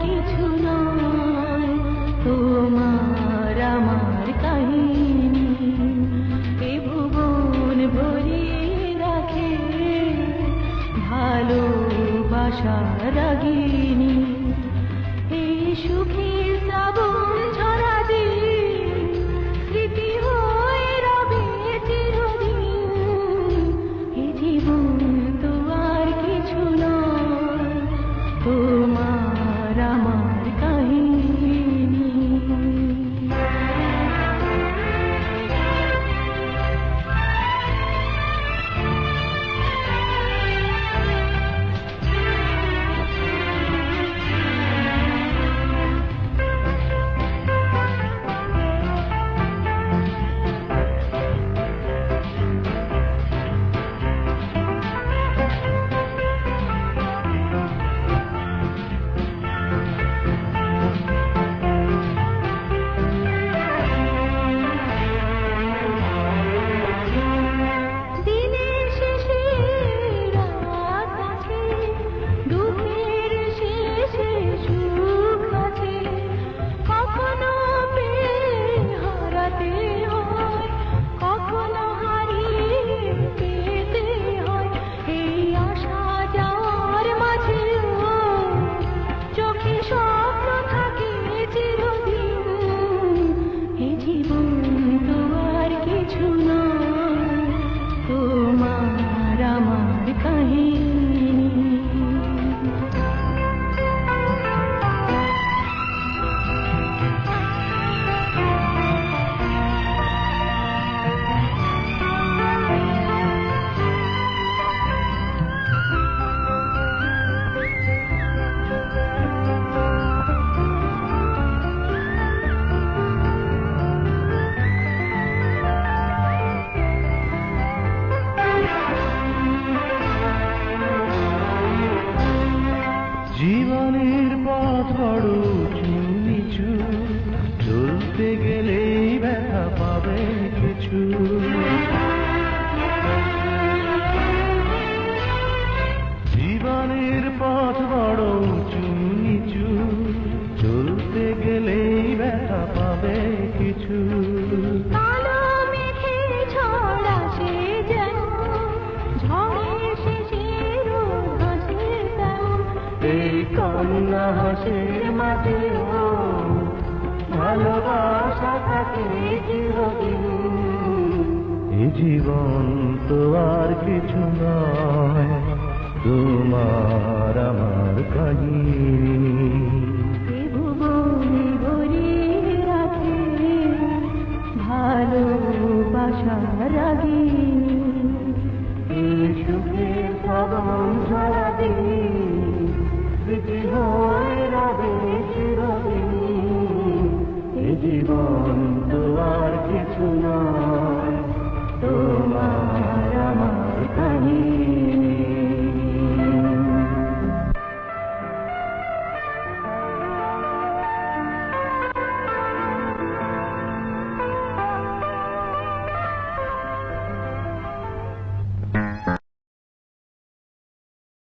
কিছু তোমার আমার কাহিনী রাখে। ভালোবাসা রাগিনী এই সুখী কিছু এই কন্যা হাসির মাঝে ভালোবাসা থাকে এ জীবন তো আর কিছু নয় তোমার আমার কাহিনী। রাগিনী সুখে পবন ঝরা দিন।